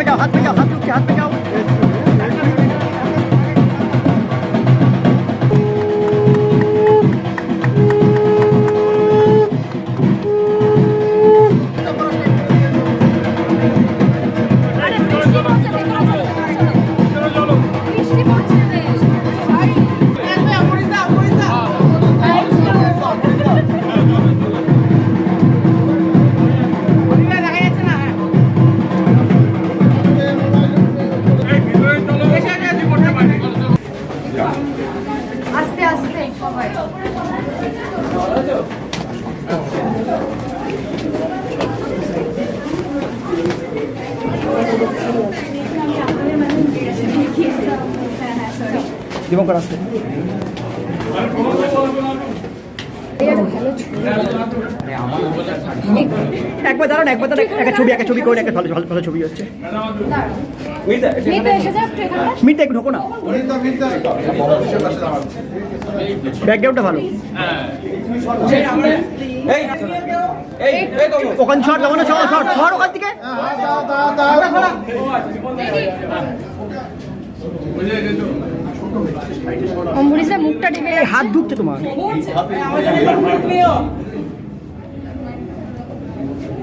पे जाओ हाथ पे जाओ हाथ पे हाथ पे जाओ আস্তে আস্তে আসতে একবার দাঁড়ান একবার দাঁড়ান একটা ছবি একটা ছবি করে একটা ভালো ভালো ভালো ছবি হচ্ছে মিটটা একটু ঢোকো না ব্যাকগ্রাউন্ডটা ভালো ওখান শট ওখানে শট শট শট ওখান থেকে মুখটা ঢেকে হাত ঢুকছে তোমার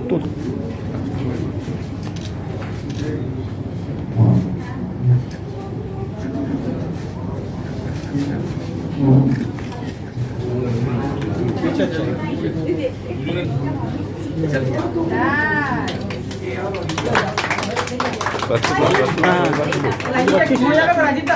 তো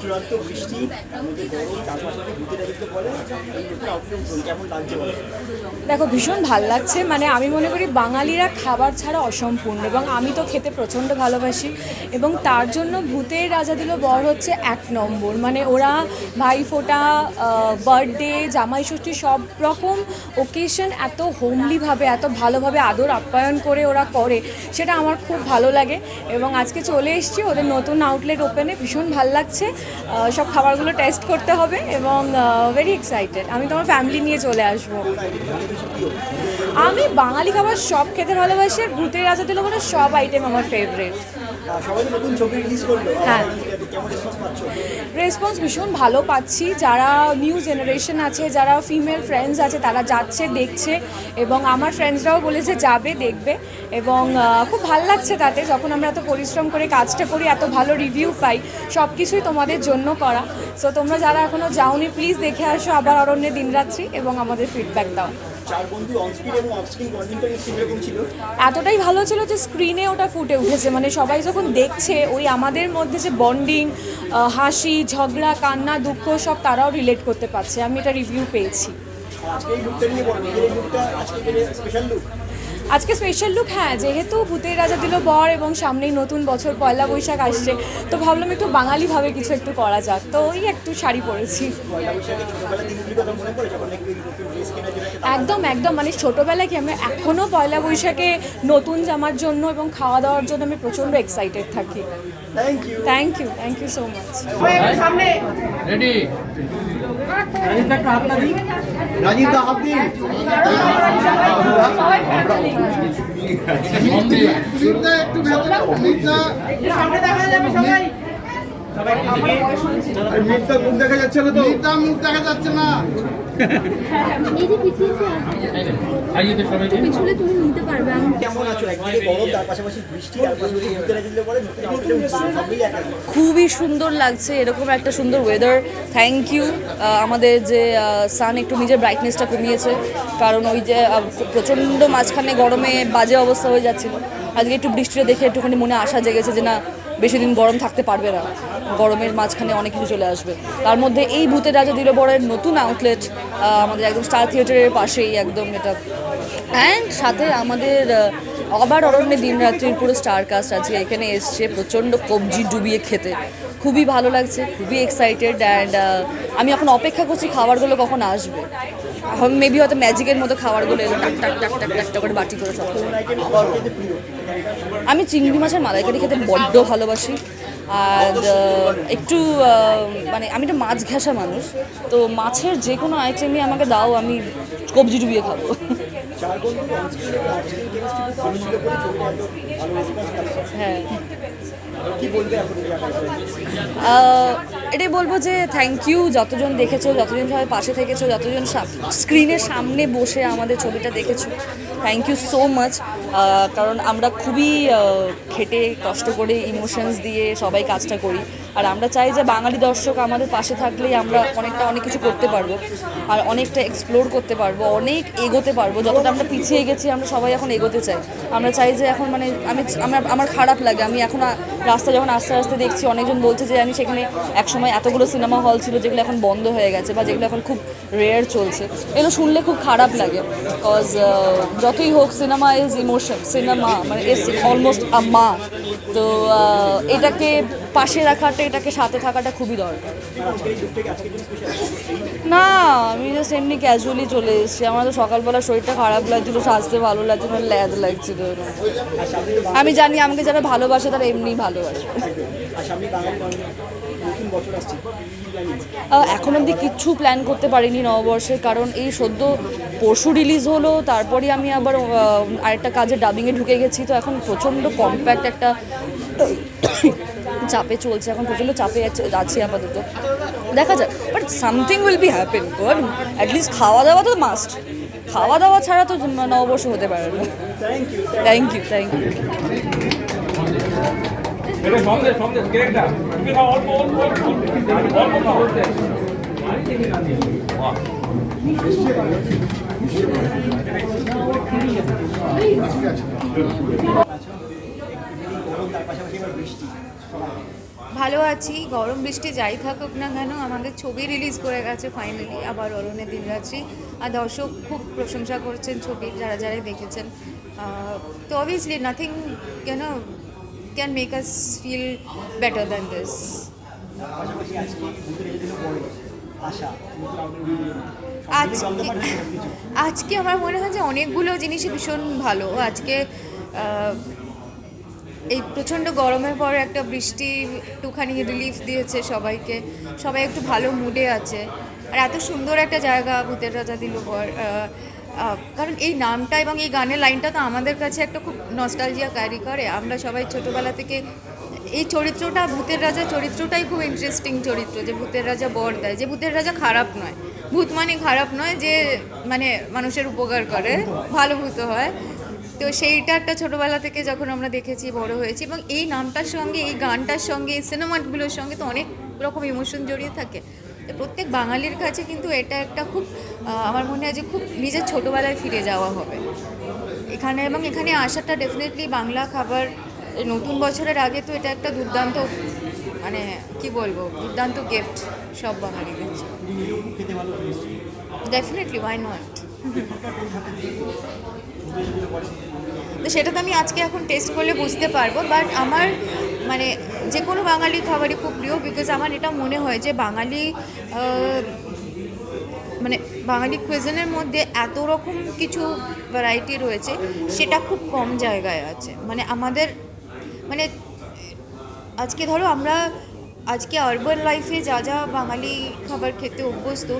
চূড়ান্ত বৃষ্টি দেখো, ভীষণ ভালো লাগছে। মানে আমি মনে করি বাঙালিরা খাবার ছাড়া অসম্পূর্ণ এবং আমি তো খেতে প্রচণ্ড ভালোবাসি এবং তার জন্য ভূতের রাজা দিল বর হচ্ছে এক নম্বর। মানে ওরা ভাইফোঁটা বার্থডে জামাই ষষ্ঠী সব রকম ওকেশন এত হোমলিভাবে এত ভালোভাবে আদর আপ্যায়ন করে ওরা করে, সেটা আমার খুব ভালো লাগে এবং আজকে চলে এসেছি ওদের নতুন আউটলেট ওপেনে ভীষণ ভালো লাগছে। সব খাবারগুলো টেস্ট করতে হবে এবং ভেরি এক্সাইটেড আমি তোমার ফ্যামিলি নিয়ে চলে আসব। আমি বাঙালি খাবার সব খেতে ভালোবাসি আর ভূতের রাজা দিল মানে সব আইটেম আমার ফেভারিট নতুন হ্যাঁ। রেসপন্স ভীষণ ভালো পাচ্ছি। যারা নিউ জেনারেশন আছে, যারা ফিমেল ফ্রেন্ডস আছে, তারা যাচ্ছে, দেখছে এবং আমার ফ্রেন্ডসরাও বলেছে যাবে, দেখবে এবং খুব ভালো লাগছে তাতে যখন আমরা এত পরিশ্রম করে কাজটা করি, এত ভালো রিভিউ পাই সব কিছুই তোমাদের জন্য করা। সো তোমরা যারা এখনও যাওনি প্লিজ দেখে আসো আবার অরণ্যে দিনরাত্রি এবং আমাদের ফিডব্যাক দাও। এতটাই ভালো ছিল যে স্ক্রিনে ওটা ফুটে উঠেছে। মানে সবাই যখন দেখছে ওই আমাদের মধ্যে যে বন্ডিং হাসি ঝগড়া কান্না দুঃখ সব তারাও রিলেট করতে পারছে। আমি এটা রিভিউ পেয়েছি। আজকে স্পেশাল লুক হ্যাঁ যেহেতু ভূতের রাজা দিল বর এবং সামনেই নতুন বছর পয়লা বৈশাখ আসছে তো ভাবলাম একটু বাঙালিভাবে কিছু একটু করা যাক। তো ওই একটু শাড়ি পরেছি। একদম একদম। মানে ছোটোবেলায় কি আমি এখনও পয়লা বৈশাখে নতুন জামার জন্য এবং খাওয়া দাওয়ার জন্য আমি প্রচণ্ড এক্সাইটেড থাকি। Thank you thank you thank you so much Rajib da. হাত দিন। মুখ দেখা যাচ্ছে না তো। মুখ দেখা যাচ্ছে না। খুবই সুন্দর লাগছে এরকম একটা সুন্দর ওয়েদার থ্যাংক ইউ আমাদের যে সান একটু নিজের ব্রাইটনেসটা কমিয়েছে কারণ ওই যে প্রচণ্ড মাঝখানে গরমে বাজে অবস্থা হয়ে যাচ্ছিল। আজকে একটু বৃষ্টিটা দেখে একটুখানি মনে আশা জেগেছে যে না বেশি দিন গরম থাকতে পারবে না। গরমের মাঝখানে অনেক কিছু চলে আসবে। তার মধ্যে এই ভূতের রাজা দিল বড়ের নতুন আউটলেট আমাদের একদম স্টার থিয়েটারের পাশেই একদম এটা। অ্যান্ড সাথে আমাদের আবার অরণ্যে দিনরাত্রির পুরো স্টার কাস্ট আছে। এখানে এসছে প্রচণ্ড কবজি ডুবিয়ে খেতে। খুবই ভালো লাগছে, খুবই এক্সাইটেড অ্যান্ড আমি এখন অপেক্ষা করছি খাবারগুলো কখন আসবে। এখন মেবি হয়তো ম্যাজিকের মতো খাবারগুলো এলো টাক টাক টাক টাক টাক করে বাটি করে সব আমি চিংড়ি মাছের মালাইকারি খেতে বড্ড ভালোবাসি। আর একটু মানে আমি একটা মাছ ঘেঁষা মানুষ, তো মাছের যে কোনো আইটেমই আমাকে দাও, আমি কবজি ডুবিয়ে খাব। হ্যাঁ। এটাই বলব যে থ্যাংক ইউ যতজন দেখেছ, যতজন সবাই পাশে থেকেছো, যতজন স্ক্রিনের সামনে বসে আমাদের ছবিটা দেখেছ থ্যাংক ইউ সো মাচ। কারণ আমরা খুবই খেটে, কষ্ট করে ইমোশনস দিয়ে সবাই কাজটা করি। আর আমরা চাই যে বাঙালি দর্শক আমাদের পাশে থাকলেই আমরা অনেকটা অনেক কিছু করতে পারব আর অনেকটা এক্সপ্লোর করতে পারব, অনেক এগোতে পারব। যতটা আমরা পিছিয়ে গেছি, আমরা সবাই এখন এগোতে চাই। আমরা চাই যে এখন মানে আমি আমার আমার খারাপ লাগে। আমি এখন রাস্তা যখন আস্তে আস্তে দেখছি, অনেকজন বলছে যে আমি সেখানে একসময় এতগুলো সিনেমা হল ছিল যেগুলো এখন বন্ধ হয়ে গেছে বা যেগুলো এখন খুব রেয়ার চলছে। এগুলো শুনলে খুব খারাপ লাগে। বিকজ যতই হোক সিনেমা ইজ ইমোশন সিনেমা মানে ইজ অলমোস্ট আ মা তো এটাকে পাশে রাখাটা এটাকে সাথে থাকাটা খুবই দরকার। না, আমি জাস্ট এমনি ক্যাজুয়ালি চলে এসেছি। আমার তো সকালবেলা শরীরটা খারাপ লাগছিল, সাজতে ভালো লাগছিল ল্যাদ লাগছিল আমি জানি আমাকে যারা ভালোবাসে তারা এমনি ভালোবাসে। এখন অবধি কিচ্ছু প্ল্যান করতে পারিনি নববর্ষে কারণ এই সদ্য পরশু রিলিজ হলো তারপরে আমি আবার আরেকটা কাজে ডাবিংয়ে ঢুকে গেছি। তো এখন প্রচণ্ড কম্প্যাক্ট একটা চাপে চলছে এখন প্রচণ্ড চাপে আছে- আপাতত দেখা যাক but something will be happen God at least খাওয়া দাওয়া তো মাস্ট খাওয়া দাওয়া ছাড়া তো নববর্ষ হতে পারে না থ্যাংক ইউ থ্যাংক ইউ তার পাশাপাশি এবার বৃষ্টি ভালো আছি গরম বৃষ্টি যাই থাকুক না কেন আমাদের ছবি রিলিজ করে গেছে ফাইনালি আবার অরণ্যে দিনরাত্রি আর দর্শক খুব প্রশংসা করছেন ছবি যারা যারাই দেখেছেন। তো obviously nothing can can make us feel better than this আজকে আজকে আমার মনে হয় যে অনেকগুলো জিনিসই ভীষণ ভালো। আজকে এই প্রচণ্ড গরমের পর একটা বৃষ্টি একটুখানি রিলিফ দিয়েছে সবাইকে। সবাই একটু ভালো মুডে আছে। আর এত সুন্দর একটা জায়গা ভূতের রাজা দিল আহ, কারণ এই নামটা এবং এই গানের লাইনটা তো আমাদের কাছে একটা খুব নস্টালজিয়া ক্যারি করে। আমরা সবাই ছোটোবেলা থেকে এই চরিত্রটা ভূতের রাজা চরিত্রটাই খুব ইন্টারেস্টিং চরিত্র যে ভূতের রাজা বর দেয়। যে ভূতের রাজা খারাপ নয়। ভূত মানে খারাপ নয় যে মানে মানুষের উপকার করে ভালো ভূত হয়। তো সেইটা একটা ছোটোবেলা থেকে যখন আমরা দেখেছি বড় হয়েছি এবং এই নামটার সঙ্গে এই গানটার সঙ্গে এই সিনেমাগুলোর সঙ্গে তো অনেক রকম ইমোশন জড়িয়ে থাকে। তো প্রত্যেক বাঙালির কাছে কিন্তু এটা একটা খুব আমার মনে হয় যে খুব নিজের ছোটোবেলায় ফিরে যাওয়া হবে। এখানে এবং এখানে আসাটা ডেফিনেটলি বাংলা খাবার নতুন বছরের আগে তো এটা একটা দুর্দান্ত মানে কি বলব দুর্দান্ত গিফট সব বাঙালিদের ডেফিনেটলি ওয়াই নট তো সেটা তো আমি আজকে এখন টেস্ট করলে বুঝতে পারব বাট আমার মানে যে কোনো বাঙালি খাবারই খুব প্রিয় বিকজ আমার এটা মনে হয় যে বাঙালি মানে বাঙালি কুইজনের মধ্যে এত রকম কিছু ভ্যারাইটি রয়েছে, সেটা খুব কম জায়গায় আছে। মানে আমাদের মানে আজকে ধরো আমরা আজকে আরবান লাইফে যা যা বাঙালি খাবার খেতে অভ্যস্ত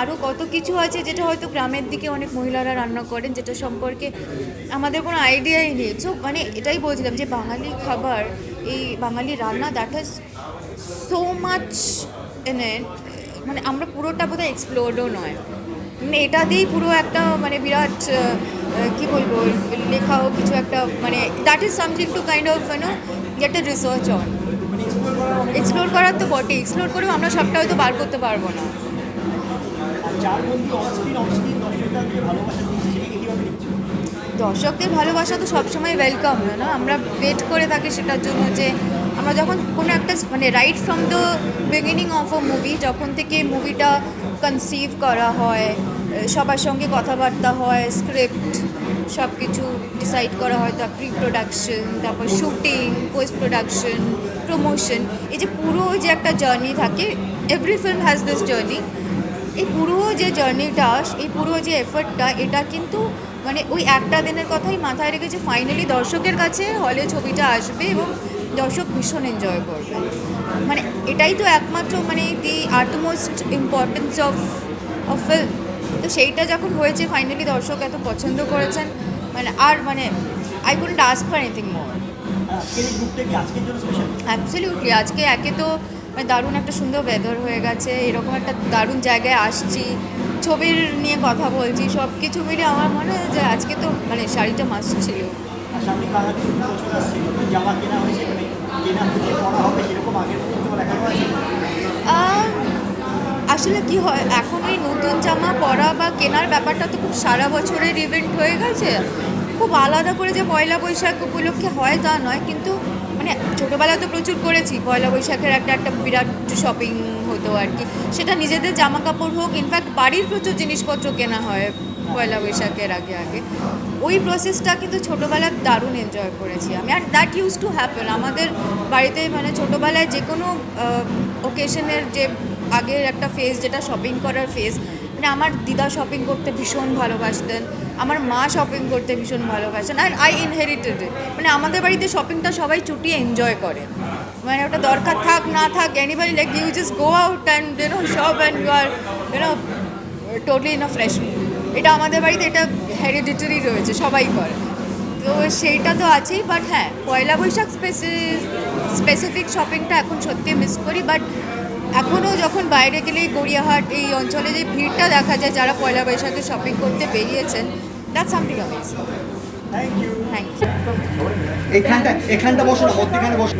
আরও কত কিছু আছে যেটা হয়তো গ্রামের দিকে অনেক মহিলারা রান্না করেন, যেটা সম্পর্কে আমাদের কোনো আইডিয়াই নেই। সো মানে এটাই বলছিলাম যে বাঙালি খাবার, এই বাঙালি রান্না that is so much in মানে আমরা পুরোটা বোধহয় এক্সপ্লোরও নয়। মানে এটা দিয়েই পুরো একটা মানে বিরাট কি বলব, লেখাও কিছু একটা মানে that is something to kind of you know get a research on explore করার তো বটে এক্সপ্লোর করেও আমরা সবটা হয়তো বার করতে পারব না। দর্শকদের ভালোবাসা তো সবসময় ওয়েলকাম না আমরা ওয়েট করে থাকি সেটার জন্য যে আমরা যখন কোনো একটা মানে right from the beginning of a movie যখন থেকে মুভিটা কনসিভ করা হয় সবার সঙ্গে কথাবার্তা হয় স্ক্রিপ্ট সব কিছু ডিসাইড করা হয় তার প্রি প্রোডাকশন তারপর শুটিং পোস্ট প্রোডাকশন প্রমোশন এই যে পুরো যে একটা জার্নি থাকে every film has this journey এই পুরো যে জার্নিটা এই পুরো যে এফর্টটা এটা কিন্তু মানে ওই একটা দিনের কথাই মাথায় রেখে যে ফাইনালি দর্শকের কাছে হলে ছবিটা আসবে এবং দর্শক ভীষণ এনজয় করবে। মানে এটাই তো একমাত্র মানে the utmost importance of of film তো সেইটা যখন হয়েছে ফাইনালি দর্শক এত পছন্দ করেছেন মানে আর মানে I couldn't ask for anything more absolutely আজকে একে তো মানে দারুণ একটা সুন্দর ওয়েদার হয়ে গেছে এরকম একটা দারুণ জায়গায় আসছি ছবির নিয়ে কথা বলছি সব কিছু মিলে আমার মনে হয় যে আজকে তো মানে শাড়িটা মাস্ট ছিল। মানে আসলে কি হয় এখন এই নতুন জামা পরা বা কেনার ব্যাপারটা তো খুব সারা বছরের ইভেন্ট হয়ে গেছে। খুব আলাদা করে যে পয়লা বৈশাখ উপলক্ষে হয় তা নয়, কিন্তু মানে ছোটোবেলায় তো প্রচুর করেছি, পয়লা বৈশাখের একটা একটা বিরাট শপিং হতো আর কি। সেটা নিজেদের জামা কাপড় হোক ইনফ্যাক্ট বাড়ির প্রচুর জিনিসপত্র কেনা হয় পয়লা বৈশাখের আগে আগে। ওই প্রসেসটা কিন্তু ছোটোবেলায় দারুণ এনজয় করেছি আমি। আর দ্যাট ইউজ টু হ্যাপেন আমাদের বাড়িতে মানে ছোটোবেলায় যে কোনো ওকেশনের যে আগের একটা ফেজ যেটা শপিং করার ফেজ মানে আমার দিদা শপিং করতে ভীষণ ভালোবাসতেন। আমার মা শপিং করতে ভীষণ ভালোবাসেন আর আই ইনহেরিটেড মানে আমাদের বাড়িতে শপিংটা সবাই চুটিয়ে এনজয় করে। মানে ওটা দরকার থাক, না থাক anybody like you just go out and you know shop and you are you know totally in fresh এটা আমাদের বাড়িতে এটা হেরিডিটারি রয়েছে, সবাই করে। তো সেইটা তো আছেই বাট হ্যাঁ পয়লা বৈশাখ স্পেসি স্পেসিফিক শপিংটা এখন সত্যি মিস করি বাট এখনও যখন বাইরে গেলে গড়িয়াহাট এই অঞ্চলে যে ভিড়টা দেখা যায় যারা পয়লা বৈশাখে শপিং করতে বেরিয়েছেন that something amazing thank you এখানটা এখানটা বসো না মধ্যখানে বসো।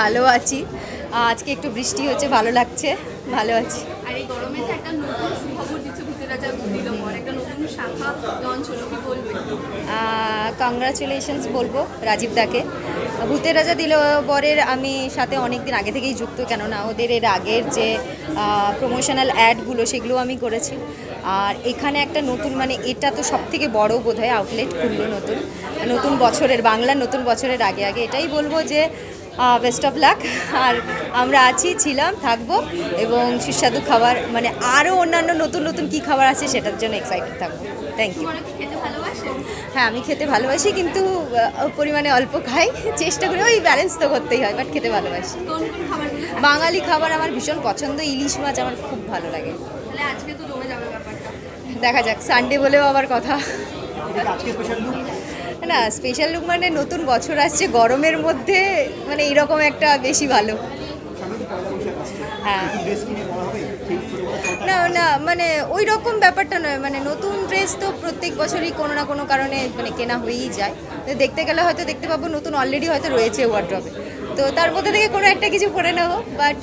ভালো আছি। আজকে একটু বৃষ্টি হচ্ছে ভালো লাগছে? ভালো আছি। আর এই গরমে একটা নতুন সুখবর দিচ্ছে ভূতের রাজা দিল একটা নতুন শাখা লঞ্চ হলো কংগ্রাচুলেশনস বলব রাজীব দাকে। ভূতের রাজা দিল বরের আমি সাথে অনেক দিন আগে থেকেই যুক্ত, কেননা ওদের এর আগের যে প্রমোশনাল অ্যাডগুলো সেগুলো আমি করেছি। আর এখানে একটা নতুন মানে এটা তো সব থেকে বড় বোধ হয় আউটলেট খুললো নতুন। নতুন বছরের, বাংলার নতুন বছরের আগে আগে। এটাই বলব যে বেস্ট অফ লাক আর আমরা আছি, ছিলাম, থাকব এবং সুস্বাদু খাবার মানে আরও অন্যান্য নতুন নতুন কী খাবার আছে সেটার জন্য এক্সাইটেড থাকব। থ্যাংক ইউ কি খেতে ভালোবাসে? হ্যাঁ আমি খেতে ভালোবাসি কিন্তু পরিমাণে অল্প খাই। চেষ্টা করি ওই ব্যালেন্স তো করতেই হয় বাট খেতে ভালোবাসি? বাঙালি খাবার আমার ভীষণ পছন্দ ইলিশ মাছ আমার খুব ভালো লাগে। তাহলে আজকে তো জমে যাবে ব্যাপারটা। দেখা যাক সানডে বলেও আবার কথা। না স্পেশাল লুক মানে নতুন বছর আসছে গরমের মধ্যে মানে এরকম একটা বেশি ভালো। হ্যাঁ ড্রেস কিনে পড়া হবে সেই ছোটবেলা ছটা না মানে ওই রকম ব্যাপারটা নয়। মানে নতুন ড্রেস তো প্রত্যেক বছরই কোনো না কোনো কারণে মানে কেনা হয়েই যায়। তো দেখতে গেলে হয়তো দেখতে পাবো নতুন অলরেডি হয়তো রয়েছে ওয়ার্ড্রপে তো তার মধ্যে থেকে কোনো একটা কিছু পরে নেব বাট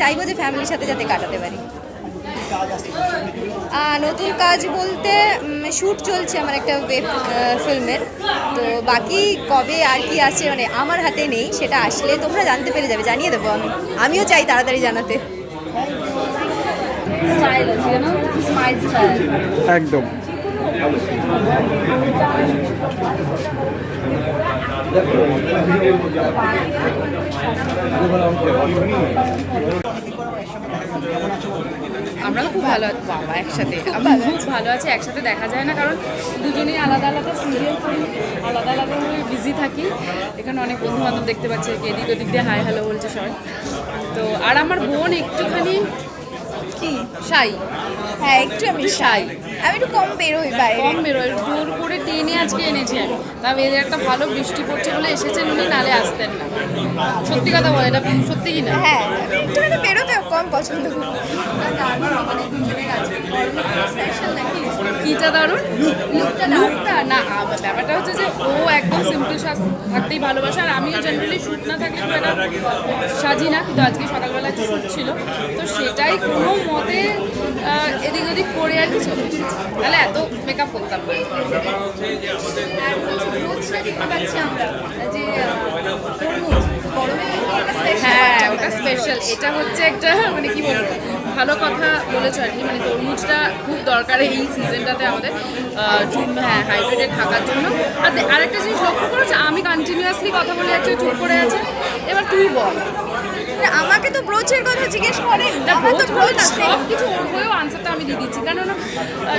চাইব যে ফ্যামিলির সাথে যাতে কাটাতে পারি। নতুন কাজ বলতে শ্যুট চলছে আমার একটা ওয়েব ফিল্মের তো বাকি কবে আর কি আছে মানে আমার হাতে নেই, সেটা আসলে তোমরা জানতে পেরে যাবে, জানিয়ে দেবো আমি। আমিও চাই তাড়াতাড়ি জানাতে। স্টাইল আছে না স্মাইল স্টাইল একদম। আমরা খুব ভালো আছি বাবা একসাথে। আমরা খুব ভালো আছি একসাথে দেখা যায় না কারণ দুজনেই আলাদা আলাদা সিরিয়াল করি আলাদা আলাদাভাবে বিজি থাকি। এখানে অনেক বন্ধু বান্ধব দেখতে পাচ্ছে এদিক ওদিক দিয়ে হাই হ্যালো বলছে সবাই। তো আর আমার বোন একটুখানি কি? শাই। হ্যাঁ একটু আমি শাই। আমি একটু কম বেরোই বাইরে। কম বেরোই দূর করে টেনে আজকে এনেছি আমি। তা এদের একটা ভালো বৃষ্টি পড়ছে বলে এসেছেন উনি নালে আসতেন না। সত্যি কথা বলে এটা সত্যি কি না? হ্যাঁ একটু বেরোতে কম পছন্দ করি কিটা দারুণ। লুকটা না ব্যাপারটা হচ্ছে যে ও একদম সিম্পল থাকতেই ভালোবাসে, আর আমিও জেনারেলি শ্যুট না থাকলে খুব সাজি না, কিন্তু আজকে সকালবেলা একটা শ্যুট ছিল। তো সেটাই কোনো মতে এদিক ওদিক করে আর কি চলে তাহলে এত মেকআপ করতাম না। হ্যাঁ ওটা স্পেশাল এটা হচ্ছে একটা মানে কি বলব? ভালো কথা বলেছ আর কি। মানে তরমুজটা খুব দরকার এই সিজনটাতে আমাদের হ্যাঁ হাইড্রেটেড থাকার জন্য। আর আরেকটা জিনিস লক্ষ্য করেছ? আমি কন্টিনিউয়াসলি কথা বলে যাচ্ছি, চুপ করে আছে। এবার তুই বল। আমাকে তো ব্রোচের কথা জিজ্ঞেস করে আমার তো ব্রোচ সব কিছু ওর হয়েও আনসারটা আমি দিয়ে দিচ্ছি। কেননা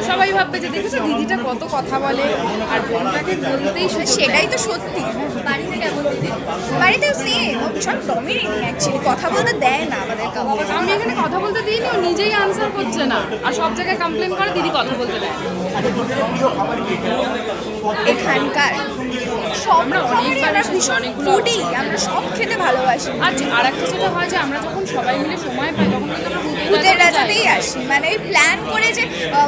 সবাই ভাববে যে দেখেছ দিদিটা কত কথা বলে আর বোনটাকে বলতেই সেটাই তো সত্যি। বাড়িতে কেমন দিদি? বাড়িতে সেম ভীষণ ডমিনেটিং অ্যাকচুয়ালি কথা বলতে দেয় না আমাদের আমি এখানে কথা বলতে দিইনি ও নিজেই আনসার করছে না। আর সব জায়গায় কমপ্লেন করে দিদি কথা বলতে দেয়। এখানকার সব আমরা অনেকবার আমরা ভীষণ অনেকগুলো ফুডি আমরা সব খেতে ভালোবাসি। আর আর একটা যেটা হয় যে আমরা যখন সবাই মিলে সময় পাই তখন কিন্তু আমরা ভূতের। রাজাতেই আসি। মানে ওই প্ল্যান করে যে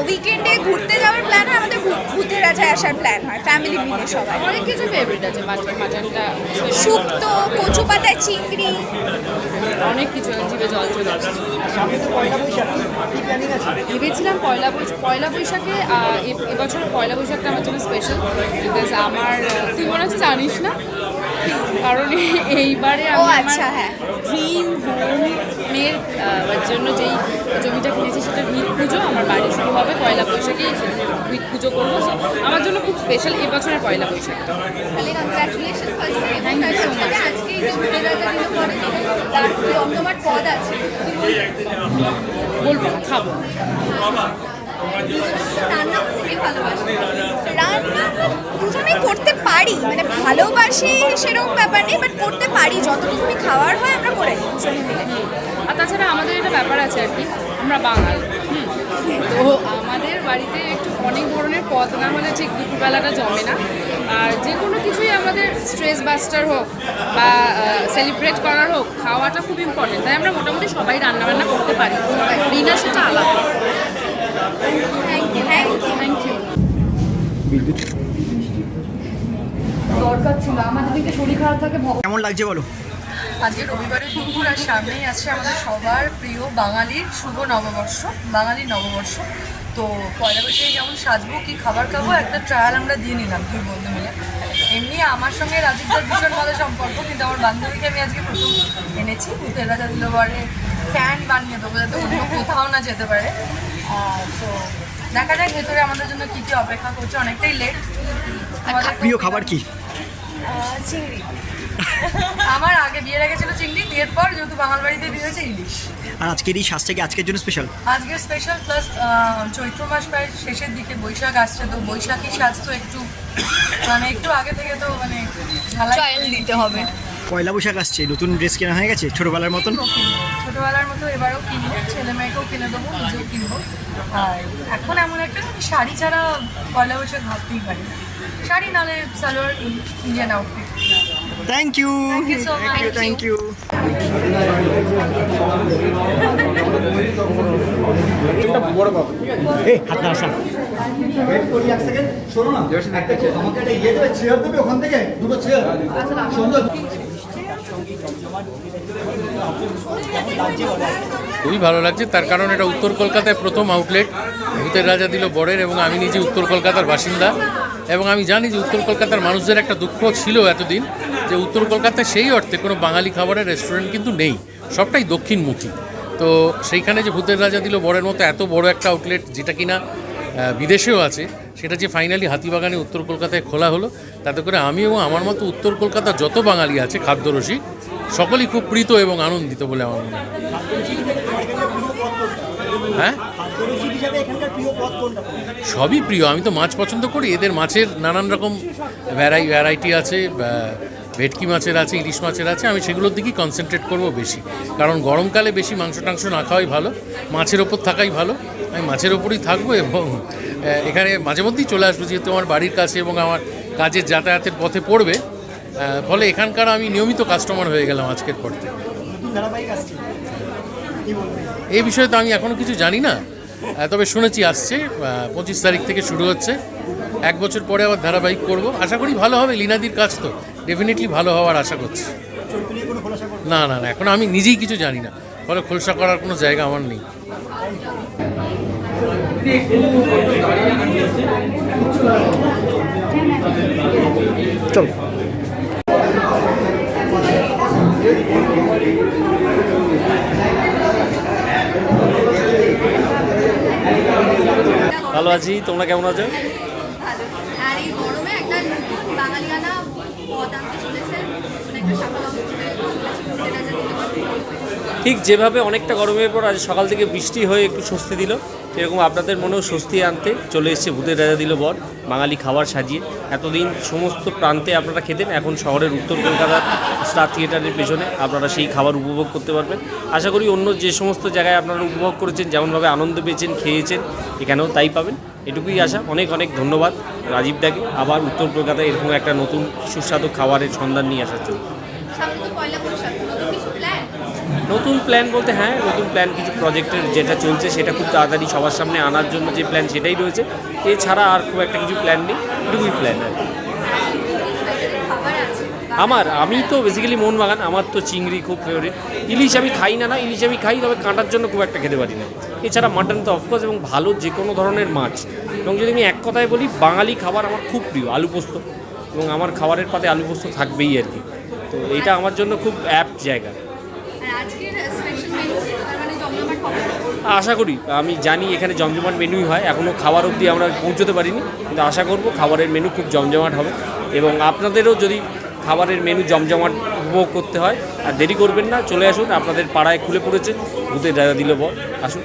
উইকেন্ডে ঘুরতে যাওয়ার প্ল্যান হয় আমাদের ভূতের রাজায় আসার প্ল্যান হয় ফ্যামিলি মিলে সবাই। অনেক কিছু ফেভারিট আছে? মাটন মাটনটা? শুক্তো কচু পাতায় চিংড়ি। অনেক কিছু জিভে জল চলে আসছে। ভেবেছিলাম পয়লা বৈশাখ পয়লা বৈশাখে এবছর পয়লা বৈশাখটা আমার জন্য স্পেশাল বিকজ আমার তুই মনে হচ্ছে জানিস না কারণ এইবারে আমি আচ্ছা, হ্যাঁ। ড্রিম হোমের জন্য যেই জমিটা কিনেছি সেটা ভিত পুজো আমার বাড়ি শুরু হবে পয়লা বৈশাখেই ভিত পুজো করব। আমার জন্য খুব স্পেশাল এবছরের পয়লা বৈশাখ। বলব খাব। রান্না করতে পারি মানে ভালোবাসি সেরকম ব্যাপার নেই বাট করতে পারি যতটুকুনি খাওয়ার হয় আমরা করে নিই দুজনে আর তাছাড়া আমাদের একটা ব্যাপার আছে আর কি, আমরা বাঙাল। তো আমাদের বাড়িতে একটু অনেক ধরনের পদ, না হলে ঠিক দুপুরবেলাটা জমে না। আর যে কোনো কিছুই আমাদের স্ট্রেস বাস্টার হোক বা সেলিব্রেট করার হোক, খাওয়াটা খুব ইম্পর্টেন্ট তাই আমরা মোটামুটি সবাই রান্নাবান্না করতে পারি। রিনা সেটা আলাদা। দরকার ছিল। আমাদের দিকে শরীর খারাপ থাকে কেমন লাগছে বলো? আজকে রবিবারের দুপুর আর সামনেই আছে আমাদের সবার প্রিয় বাঙালির শুভ নববর্ষ বাঙালির নববর্ষ। তো পয়লা বৈশাখে যেমন সাজবো কি খাবার খাব একটা ট্রায়াল আমরা দিয়ে নিলাম দুই বন্ধু মিলে। এমনি আমার সঙ্গে রাজীবদার ভীষণ ভালো সম্পর্ক কিন্তু আমার বান্ধবীকে আমি আজকে প্রথম এনেছি। ভূতের রাজা দিলবারে ফ্যান বানিয়ে দেবো যাতে অন্য কোথাও না যেতে পারে। আহ, তো দেখা যাক ভেতরে আমাদের জন্য কী কী অপেক্ষা করছে অনেকটাই লেট প্রিয় খাবার কি? চিংড়ি। আমার আগে বিয়ের আগে ছিল চিংড়ি বিয়ের পর যেহেতু বাঙাল বাড়িতে বিয়ে হয়েছে ইলিশ। আর আজকের এই শ্বাসটা আজকের জন্য স্পেশাল আজকের স্পেশাল প্লাস চৈত্র মাস প্রায় শেষের দিকে বৈশাখ আসছে তো বৈশাখী সাজ তো একটু মানে একটু আগে থেকে তো মানে ট্রায়াল দিতে হবে। পয়লা বৈশাখ আসছে নতুন ড্রেস কেনা হয়ে গেছে ছোটবেলার মতন? ছোটবেলার মতো এবারও কিনবো ছেলে মেয়েকেও কিনে দেবো নিজেও কিনবো। আর এখন এমন একটা আমি শাড়ি ছাড়া পয়লা বৈশাখ ভাবতেই পারি না। শাড়ি নালে salwar Indian outfit thank you thank you এই হাত না আসা খুবই ভালো লাগছে। তার কারণ এটা উত্তর কলকাতায় প্রথম আউটলেট ভূতের রাজা দিল বরের এবং আমি নিজে উত্তর কলকাতার বাসিন্দা। এবং আমি জানি যে উত্তর কলকাতার মানুষদের একটা দুঃখ ছিল এতদিন যে উত্তর কলকাতায় সেই অর্থে কোনো বাঙালি খাবারের রেস্টুরেন্ট কিন্তু নেই। সবটাই দক্ষিণমুখী। তো সেইখানে যে ভূতের রাজা দিল বরের মতো এত বড় একটা আউটলেট যেটা কিনা বিদেশেও আছে, সেটা যে ফাইনালি হাতিবাগানে উত্তর কলকাতায় খোলা হলো, তাতে করে আমি এবং আমার মতো উত্তর কলকাতার যত বাঙালি আছে, খাদ্যরসিক, সকলেই খুব প্রীত এবং আনন্দিত বলে আমার মনে হয়। হ্যাঁ? সবই প্রিয়, আমি তো মাছ পছন্দ করি, এদের মাছের নানান রকম ভ্যারাই ভ্যারাইটি আছে ভেটকি মাছের আছে, ইলিশ মাছের আছে, আমি সেগুলোর দিকেই কনসেন্ট্রেট করব বেশি। কারণ গরমকালে বেশি মাংস টাংস না খাওয়াই ভালো, মাছের ওপর থাকাই ভালো, আমি মাছের ওপরই থাকব এবং এখানে মাঝে মধ্যেই চলে আসব, যেহেতু আমার বাড়ির কাছে এবং আমার কাজের যাতায়াতের পথে পড়বে ফলে এখানকার আমি নিয়মিত কাস্টমার হয়ে গেলাম আজকের পর থেকে। এই বিষয়ে তো আমি এখনও কিছু জানি না। তবে শুনেছি আসছে পঁচিশ তারিখ থেকে শুরু হচ্ছে। এক বছর পরে আবার ধারাবাহিক করব। আশা করি ভালো হবে, লীনাদির কাজ তো। ডেফিনেটলি ভালো হওয়ার আশা করছি। না না না, এখন আমি নিজেই কিছু জানি না। ফলে খোলসা করার কোনো জায়গা আমার নেই। চলো। ভালো আছি, তোমরা কেমন আছো? আর এই গরমে একটা নতুন বাঙালিয়ানা পদ আনতে চলেছে মানে শাখা লঞ্চ চলেছে ভূতের রাজা দিল বর ঠিক যেভাবে অনেকটা গরমের পর আজ সকাল থেকে বৃষ্টি হয়ে একটু স্বস্তি দিল, সেরকম আপনাদের মনেও স্বস্তি আনতে চলে এসেছে, ভূতের রাজা দিল বর, বাঙালি খাবার সাজিয়ে। এতদিন সমস্ত প্রান্তে আপনারা খেতেন, এখন শহরের উত্তর কলকাতার স্টার থিয়েটারের পেছনে আপনারা সেই খাবার উপভোগ করতে পারবেন। আশা করি অন্য যে সমস্ত জায়গায় আপনারা উপভোগ করেছেন, যেমনভাবে আনন্দ পেয়েছেন, খেয়েছেন, এখানেও তাই পাবেন। এটুকুই আশা, অনেক অনেক ধন্যবাদ রাজীব দাকে। আবার উত্তর কলকাতায় এরকম একটা নতুন সুস্বাদু খাবারের সন্ধান নিয়ে আসার জন্য সামনে তো পয়লা বৈশাখ নতুন কিছু প্ল্যান নতুন প্ল্যান বলতে হ্যাঁ নতুন প্ল্যান কিছু প্রজেক্টের যেটা চলছে সেটা খুব তাড়াতাড়ি সবার সামনে আনার জন্য যে প্ল্যান সেটাই রয়েছে। এছাড়া আর খুব একটা কিছু প্ল্যান নেই এটুকুই প্ল্যান আর আমার আমি তো বেসিক্যালি মোহনবাগান আমার তো চিংড়ি খুব ফেভারিট ইলিশ আমি খাই না না ইলিশ আমি খাই তবে কাঁটার জন্য খুব একটা খেতে পারি না। এছাড়া মাটন তো অফকোর্স এবং ভালো যে কোনো ধরনের মাছ। এবং যদি আমি এক কথায় বলি বাঙালি খাবার আমার খুব প্রিয় আলু পোস্ত। এবং আমার খাবারের পাতে আলু পোস্ত থাকবেই আর কি। তো এটা আমার জন্য খুব অ্যাপ্ট জায়গা। আশা করি, আমি জানি এখানে জমজমাট মেনুই হয় এখনও খাবার অবধি আমরা পৌঁছতে পারিনি, কিন্তু আশা করব খাবারের মেনু খুব জমজমাট হবে। এবং আপনাদেরও যদি খাবারের মেনু জমজমাট উপভোগ করতে হয়, আর দেরি করবেন না, চলে আসুন, আপনাদের পাড়ায় খুলে পড়েছে, ভূতের দাদা দিল বল আসুন।